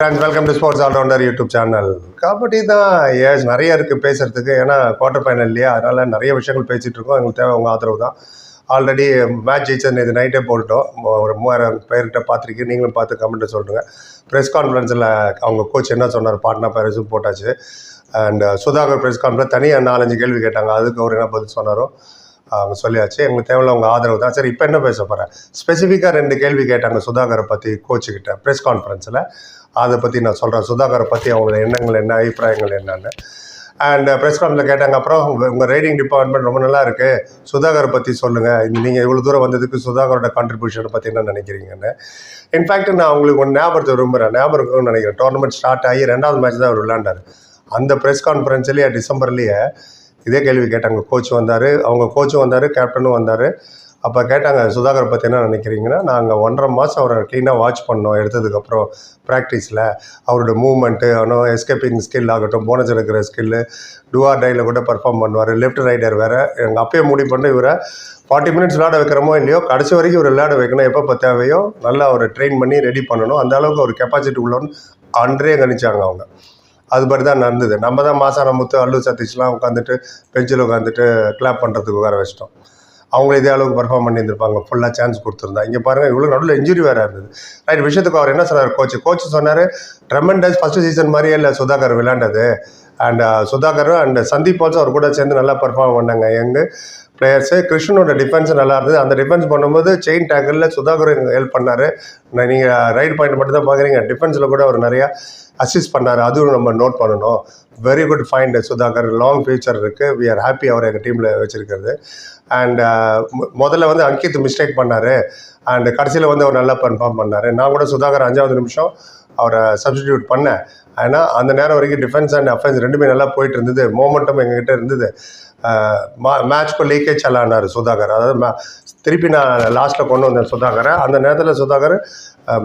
Friends welcome to sports allrounder YouTube channel kabaddi தான் ace நிறைய இருக்குது பேசுகிறதுக்கு ஏன்னா குவார்டர் ஃபைனல் இல்லையா? அதனால் நிறைய விஷயங்கள் பேசிகிட்டு இருக்கோம். எங்களுக்கு தேவை உங்கள் ஆதரவு தான். ஆல்ரெடி மேட்ச் ஜெயிச்சது இது நைட்டே போட்டோம் ஒரு மூவாயிரம் பேர்கிட்ட பார்த்துருக்கீங்க. நீங்களும் பார்த்து கமெண்ட்டு சொல்லுங்க. ப்ரெஸ் கான்ஃபரன்ஸில் அவங்க கோச் என்ன சொன்னார்? பாட்னா பேரஸும் போட்டாச்சு. அண்ட் சுதாகர் ப்ரெஸ் கான்ஃபரன்ஸ் தனியாக நாலஞ்சு கேள்வி கேட்டாங்க. அதுக்கு அவர் என்ன பதில் சொன்னாரோ? அவங்க சொல்லியாச்சு. எங்களுக்கு தேவையில்ல உங்கள் ஆதரவு தான். சரி இப்போ என்ன பேச போகிறேன் ஸ்பெசிஃபிக்காக ரெண்டு கேள்வி கேட்டாங்க சுதாகரை பற்றி கோச்சுக்கிட்ட ப்ரெஸ் கான்ஃபரன்ஸில் அதை பற்றி நான் சொல்கிறேன் சுதாகரை பற்றி அவங்களோட எண்ணங்கள் என்ன அபிப்பிராயங்கள் என்னன்னு. அண்ட் ப்ரெஸ் கான்ஃபரன்ஸில் கேட்டாங்க அப்புறம் உங்கள் உங்கள் ரைடிங் டிபார்ட்மெண்ட் ரொம்ப நல்லா இருக்குது சுதாகரை பற்றி சொல்லுங்கள் நீங்கள் இவ்வளோ தூரம் வந்ததுக்கு சுதாகரோட கான்ட்ரிபியூஷனை பற்றி என்ன நினைக்கிறீங்கன்னு. இன்ஃபேக்ட் நான் உங்களுக்கு ஒன்று ஞாபகத்தை விரும்புகிறேன் ஞாபகம் இருக்கும்னு நினைக்கிறேன். டோர்னமெண்ட் ஸ்டார்ட் ஆகி ரெண்டாவது மேட்ச் தான் அவர் விளையாண்டார். அந்த ப்ரெஸ் கான்ஃபரன்ஸ்லேயே டிசம்பர்லேயே இதே கேள்வி கேட்டாங்க. கோச் வந்தார். அவங்க கோச்சும் வந்தார் கேப்டனும் வந்தார். அப்போ கேட்டாங்க சுதாகர் பற்றி என்ன நினைக்கிறீங்கன்னா நாங்கள் ஒன்றரை மாதம் அவரை க்ளீனாக வாட்ச் பண்ணோம் எடுத்ததுக்கப்புறம் ப்ராக்டிஸில் அவரோட மூவ்மெண்ட்டு அவனோ எஸ்கேப்பிங் ஸ்கில் ஆகட்டும் போனஸ் எடுக்கிற ஸ்கில்லு டுவார் டையில் கூட பர்ஃபார்ம் பண்ணுவார். லெஃப்ட் ரைடர் வேறு. எங்கள் அப்பயே முடிவு பண்ணி இவரை ஃபார்ட்டி மினிட்ஸ் விளையாட வைக்கிறோமோ இல்லையோ கடைசி வரைக்கும் இவர் விளையாட வைக்கணும். எப்போ தேவையோ நல்லா அவரை ட்ரெயின் பண்ணி ரெடி பண்ணணும். அந்த அளவுக்கு ஒரு கெப்பாசிட்டி உள்ளோன்னு அன்றே கணிச்சாங்க அவங்க. அது மாதிரி தான் நடந்தது. நம்ம தான் மாசான முத்து அல்லு சதீஷ்லாம் உட்காந்துட்டு பெஞ்சில் உட்காந்துட்டு கிளாப் பண்ணுறதுக்கு உட்கார வச்சிட்டோம். அவங்க இதே அளவுக்கு பர்ஃபார்ம் பண்ணியிருந்திருப்பாங்க. ஃபுல்லாக சான்ஸ் கொடுத்துருந்தா. இங்கே பாருங்கள் இவ்வளோ நடுவில் இன்ஜுரி வேறு இருந்தது. ரைட் விஷயத்துக்கு அவர் என்ன சொன்னார் கோச் கோச் சொன்னார் ட்ரெமெண்டஸ் ஃபஸ்ட்டு சீசன் மாதிரியே இல்லை Sudhakar விளையாண்டது. And uh, Sudhakar and Sandeep also அவர் கூட சேர்ந்து நல்லா பர்ஃபார்ம் பண்ணாங்க. எங்க பிளேயர்ஸு கிருஷ்ணனோட டிஃபென்ஸ் நல்லா இருந்தது. அந்த டிஃபென்ஸ் பண்ணும்போது செயின் டேக்கிளில் சுதாகர் ஹெல்ப் பண்ணார். நீங்கள் ரைட் பாயிண்ட் மட்டும் தான் பார்க்குறீங்க டிஃபென்ஸில் கூட அவர் நிறையா அசிஸ்ட் பண்ணார். அதுவும் நம்ம நோட் பண்ணணும். Very good find Sudhakar. Long future இருக்குது வி ஆர் ஹாப்பி அவர் எங்கள் டீமில் வச்சுருக்கிறது. அண்ட் uh, முதல்ல வந்து அங்கித் மிஸ்டேக் பண்ணார். அண்ட் கடைசியில் வந்து அவர் நல்லா பர்ஃபார்ம் பண்ணார். நான் கூட சுதாகர் அஞ்சாவது நிமிஷம் அவரை சப்ஸ்டிடியூட் பண்ணேன். ஏன்னா அந்த நேரம் வரைக்கும் டிஃபென்ஸ் அண்ட் அஃபென்ஸ் ரெண்டுமே நல்லா போயிட்டு இருந்தது. மோமெண்டம் எங்ககிட்ட இருந்தது மேட்ச்க்கு லீக்கேஜ் ஆனார் சுதாகர். அதாவது மே திருப்பி நான் லாஸ்ட்டில் கொண்டு வந்தேன் சுதாகரை. அந்த நேரத்தில் சுதாகர்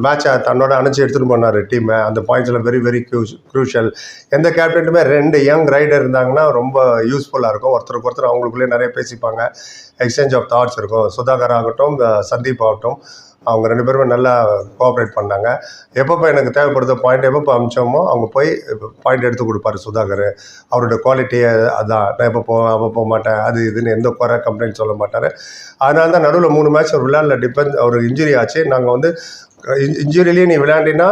மேட்சை தன்னோட அணைச்சி எடுத்துகிட்டு போனார் டீமை அந்த பாயிண்ட்ஸில் வெரி வெரி க்ரூ க்ரூஷியல் எந்த கேப்டனுமே ரெண்டு யங் ரைடர் இருந்தாங்கன்னா ரொம்ப யூஸ்ஃபுல்லாக இருக்கும். ஒருத்தருக்கு ஒருத்தர் அவங்களுக்குள்ளே நிறைய பேசிப்பாங்க. எக்ஸ்சேஞ்ச் ஆஃப் தாட்ஸ் இருக்கும். சுதாகர் ஆகட்டும் சந்தீப் ஆகட்டும். அவங்க ரெண்டு பேருமே நல்லா கோஆப்ரேட் பண்ணாங்க. எப்பப்போ எனக்கு தேவைப்படுத்த பாயிண்ட் எப்பப்போ அமிச்சோமோ அவங்க போய் பாயிண்ட் எடுத்து கொடுப்பாரு சுதாகர். அவரோட குவாலிட்டியை அதான். நான் எப்போ போவேன் அப்போ போக மாட்டேன் அது இதுன்னு எந்த குறை கம்ப்ளைண்ட் சொல்ல மாட்டார். அதனால தான் நடுவில் மூணு மேட்ச் அவர் விளையாடல டிபெண்ட் அவர் இன்ஜுரி ஆச்சு. நாங்கள் வந்து இன்ஜுரிலேயே நீ விளையாண்டினா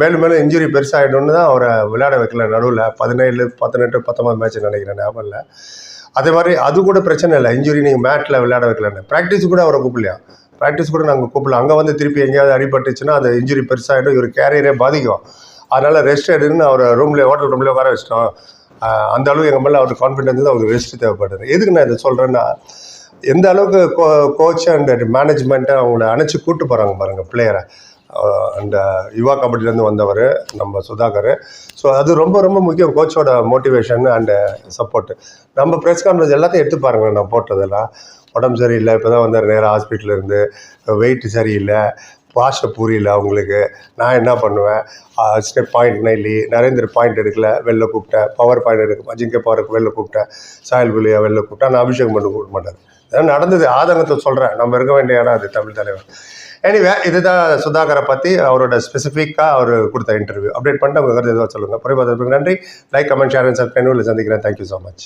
மேலும் மேலும் இன்ஜுரி பெருசாகிடும்னு தான் அவரை விளையாட வைக்கல நடுவில். பதினேழு பதினெட்டு பத்தொம்பது மேட்ச் நினைக்கிறேன் ஞாபகம் இல்லை. அதே மாதிரி அது கூட பிரச்சனை இல்லை. இன்ஜுரி நீங்கள் மேட்டில் விளையாட வைக்கலன்னு. ப்ராக்டிஸ் கூட அவரை கூப்பிடலையா? ப்ராக்டிஸ் கூட நாங்கள் கூப்பிடலாம் அங்கே வந்து திருப்பி எங்கேயாவது அடிபட்டுச்சுன்னா அந்த இன்ஜுரி பெருசாகிடும் இவர் கேரியரே பாதிக்கும். அதனால் ரெஸ்ட் எடுன்னு அவர் ரூம்லேயே ஹோட்டல் ரூம்லேயே உட்கார வச்சிட்டோம். அந்த அளவுக்கு எங்கள் மேலே அவருக்கு கான்ஃபிடென்ஸ் அவருக்கு ரெஸ்ட் தேவைப்படுது எதுக்கு நான் இதை சொல்கிறேன்னா எந்த அளவுக்கு கோ கோச் அண்ட் மேனேஜ்மெண்ட்டை அவங்கள அணைச்சி கூட்டு போகிறாங்க பாருங்கள் பிளேயரை அந்த யுவா கபடிலேருந்து வந்தவர் நம்ம சுதாகர். ஸோ அது ரொம்ப ரொம்ப முக்கியம் கோச்சோட மோட்டிவேஷன் அண்டு சப்போர்ட்டு நம்ம ப்ரெஸ் கான்ஃபரன்ஸ் எல்லாத்தையும் எடுத்து பாருங்கள் நான் போட்டதெல்லாம். உடம்பு சரியில்லை இப்போ தான் வந்தார் நேராக ஹாஸ்பிட்டலேருந்து வெயிட் சரியில்லை. பாஷை புரியல அவங்களுக்கு. நான் என்ன பண்ணுவேன்? ஸ்டெப் பாயிண்ட் நைலி நரேந்திர பாயிண்ட் எடுக்கல வெளில கூப்பிட்டேன். பவர் பாயிண்ட் எடுக்க அஜிங்கே பவருக்கு வெளில கூப்பிட்டேன். சாயல் புலியா வெளில கூப்பிட்டா நான் அபிஷேகம் பண்ணி கூப்பிட மாட்டேன். இதெல்லாம் நடந்தது ஆதங்கத்தை சொல்கிறேன் நம்ம இருக்க வேண்டிய இடம் அது தமிழ் தலைவர். எனிவே இதுதான் சுதாகரை பற்றி அவரோட ஸ்பெசிஃபிக்காக அவர் கொடுத்த இன்டர்வியூ அப்டேட் பண்ணிட்டு அவங்க கருத்து சொல்லுங்கள் புரியாது நன்றி. Like comment share and subscribe சந்திக்கிறேன். Thank you so much